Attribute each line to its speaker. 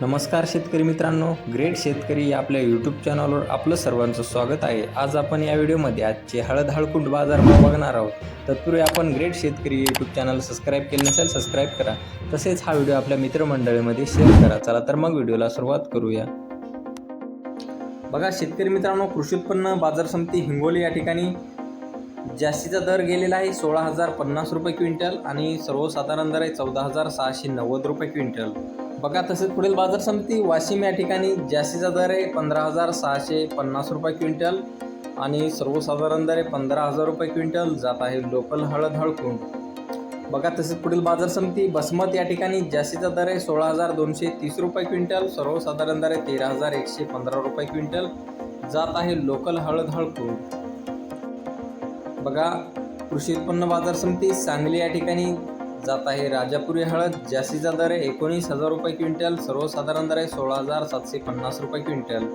Speaker 1: नमस्कार शेतकरी मित्रांनो ग्रेट शेतकरी या आपल्या यूट्यूब चॅनलवर आपलं सर्वांचं स्वागत आहे. आज आपण या व्हिडिओमध्ये आजचे हळद हळकुंड बाजारभाव बघणार आहोत. तत्पूर्वी आपण ग्रेट शेतकरी यूट्यूब चॅनल सबस्क्राईब केले नसेल सबस्क्राईब करा. तसेच हा व्हिडिओ आपल्या मित्रमंडळीमध्ये शेअर करा. चला तर मग व्हिडिओला सुरुवात करूया. बघा शेतकरी मित्रांनो कृषी उत्पन्न बाजार समिती हिंगोली या ठिकाणी जास्तीचा दर गेलेला आहे सोळा हजार पन्नास रुपये क्विंटल आणि सर्वसाधारण दर आहे चौदा हजार सहाशे नव्वद रुपये क्विंटल. बघा तसेच पुढील बाजार समिती वाशिम या ठिकाणी जास्तीचा दर आहे पंधरा हजार सहाशे पन्नास रुपये क्विंटल आणि सर्वसाधारण दर आहे पंधरा हजार रुपये क्विंटल. जात आहे लोकल हळद हळकून बघा तसेच पुढील बाजार समिती बसमत या ठिकाणी जास्तीचा दर आहे सोळा हजार दोनशे तीस रुपये क्विंटल सर्वसाधारण दर आहे तेरा हजार एकशे पंधरा रुपये क्विंटल. जात आहे लोकल हळद हळकून बघा कृषी उत्पन्न बाजार समिती सांगली या ठिकाणी जात आहे. राजापुरी हळद जास्तीचा दर आहे एकोणीस हजार रुपये क्विंटल सर्वसाधारण दर आहे सोळा हजार सातशे पन्नास रुपये क्विंटल.